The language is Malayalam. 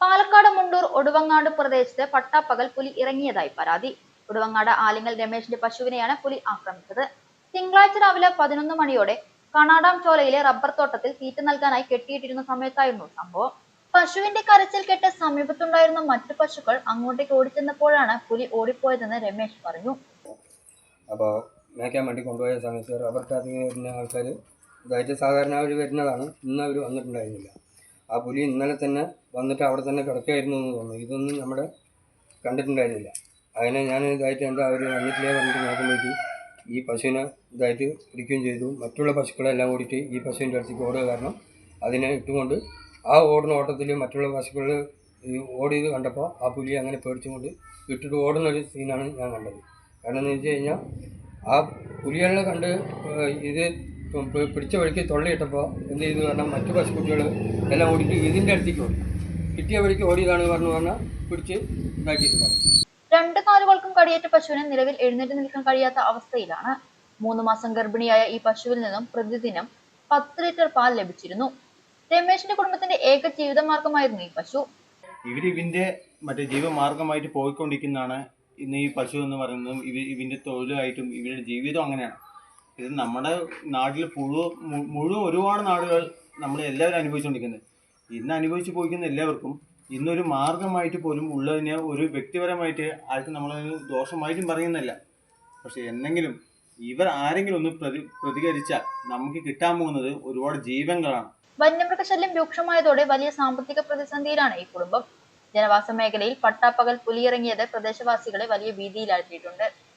പാലക്കാട് മുണ്ടൂർ ഒടുവങ്ങാട് പ്രദേശത്ത് പട്ടാപ്പകൽ പുലി ഇറങ്ങിയതായി പരാതി. ഒടുവങ്ങാട് ആലിങ്ങൽ രമേശിന്റെ പശുവിനെയാണ് പുലി ആക്രമിച്ചത്. തിങ്കളാഴ്ച രാവിലെ പതിനൊന്ന് മണിയോടെ കണാടാം ചോലയിലെ റബ്ബർ തോട്ടത്തിൽ തീറ്റ നൽകാനായി കെട്ടിയിട്ടിരുന്ന സമയത്തായിരുന്നു സംഭവം. പശുവിന്റെ കരച്ചിൽ കേട്ട് സമീപത്തുണ്ടായിരുന്ന മറ്റു പശുക്കൾ അങ്ങോട്ടേക്ക് ഓടിച്ചെന്നപ്പോഴാണ് പുലി ഓടിപ്പോയതെന്ന് രമേശ് പറഞ്ഞു. അപ്പോൾ മേക്കാൻ വേണ്ടി കൊണ്ടുപോയ സമയത്ത് റബ്ബർ തോട്ടത്തിൽ വരുന്ന ആൾക്കാർ സാധാരണ അവർ വരുന്നതാണ്. ഇന്ന് അവർ വന്നിട്ടുണ്ടായിരുന്നില്ല. ആ പുലി ഇന്നലെ തന്നെ വന്നിട്ട് അവിടെ തന്നെ കിടക്കുകയായിരുന്നു എന്ന് തോന്നുന്നു. ഇതൊന്നും നമ്മുടെ കണ്ടിട്ടുണ്ടായിരുന്നില്ല അതിനെ ഞാൻ ഇതായിട്ട് എന്താ അവർ വന്നിട്ടില്ലേ പറഞ്ഞിട്ട് നോക്കുമ്പോഴേക്ക് ഈ പശുവിനെ ഇതായിട്ട് പിടിക്കുകയും ചെയ്തു. മറ്റുള്ള പശുക്കളെല്ലാം ഓടിയിട്ട് ഈ പശുവിന്റെ അടുത്തേക്ക് ഓടുക കാരണം അതിനെ ഇട്ടുകൊണ്ട് ആ ഓടുന്ന ഓട്ടത്തിൽ മറ്റുള്ള പശുക്കൾ ഓടിയത് കണ്ടപ്പോൾ ആ പുലി അങ്ങനെ പേടിച്ചുകൊണ്ട് ഇട്ടിട്ട് ഓടുന്ന ഒരു സീനാണ് ഞാൻ കണ്ടത്. കാരണം എന്ന് വെച്ച് കഴിഞ്ഞാൽ ആ പുലികളെ കണ്ട് ഇത് പിടിച്ച വഴിക്ക് തൊള്ളയിട്ടപ്പോൾ എന്ത് ചെയ്തു പറഞ്ഞാൽ മറ്റു പശുക്കുട്ടികൾ എല്ലാം ഓടിയിട്ട് ഇതിന്റെ അടുത്തേക്ക് ഓടി കിട്ടിയ വഴിക്ക് ഓടിയതാണ് പറഞ്ഞു പറഞ്ഞാൽ പിടിച്ച് ഇതാക്കിയിട്ടുണ്ടാവും രണ്ട് കാലുകൾക്കും കടിയേറ്റ പശുവിന് നിലവിൽ എഴുന്നേറ്റ് നിൽക്കാൻ കഴിയാത്ത അവസ്ഥയിലാണ്. മൂന്ന് മാസം ഗർഭിണിയായ ഈ പശുവിൽ നിന്നും പ്രതിദിനം പത്ത് ലിറ്റർ പാൽ ലഭിച്ചിരുന്നു. രമേശിന്റെ കുടുംബത്തിന്റെ ഏക ജീവിതമാർഗമായിരുന്നു ഈ പശു. ഇവർ ഇതിന്റെ മറ്റേ ജീവമാർഗമായിട്ട് പോയിക്കൊണ്ടിരിക്കുന്നതാണ് ഇന്ന് ഈ പശു എന്ന് പറയുന്നതും ഇവ ഇവന്റെ തൊഴിലായിട്ടും ഇവരുടെ ജീവിതം അങ്ങനെയാണ്. ഇത് നമ്മുടെ നാട്ടിൽ പുഴു മുഴുവൻ ഒരുപാട് നാടുകൾ നമ്മൾ എല്ലാവരും അനുഭവിച്ചുകൊണ്ടിരിക്കുന്നത് ഇന്ന് അനുഭവിച്ചു പോയിക്കുന്ന എല്ലാവർക്കും ഇന്നൊരു മാർഗമായിട്ട് പോലും ഉള്ളതിനെ ഒരു വ്യക്തിപരമായിട്ട് ആർക്കും നമ്മൾ ദോഷമായിട്ടും പറയുന്നില്ല പക്ഷെ എന്നെങ്കിലും ഇവർ ആരെങ്കിലും ഒന്ന് പ്രതി പ്രതികരിച്ചാൽ നമുക്ക് കിട്ടാൻ പോകുന്നത് ഒരുപാട് ജീവങ്ങളാണ് വന്യമൃഗശല്യം രൂക്ഷമായതോടെ വലിയ സാമ്പത്തിക പ്രതിസന്ധിയിലാണ് ഈ കുടുംബം. ജനവാസ മേഖലയിൽ പട്ടാപ്പകൽ പുലിയിറങ്ങിയത് പ്രദേശവാസികളെ വലിയ ഭീതിയിലാഴ്ത്തിയിട്ടുണ്ട്.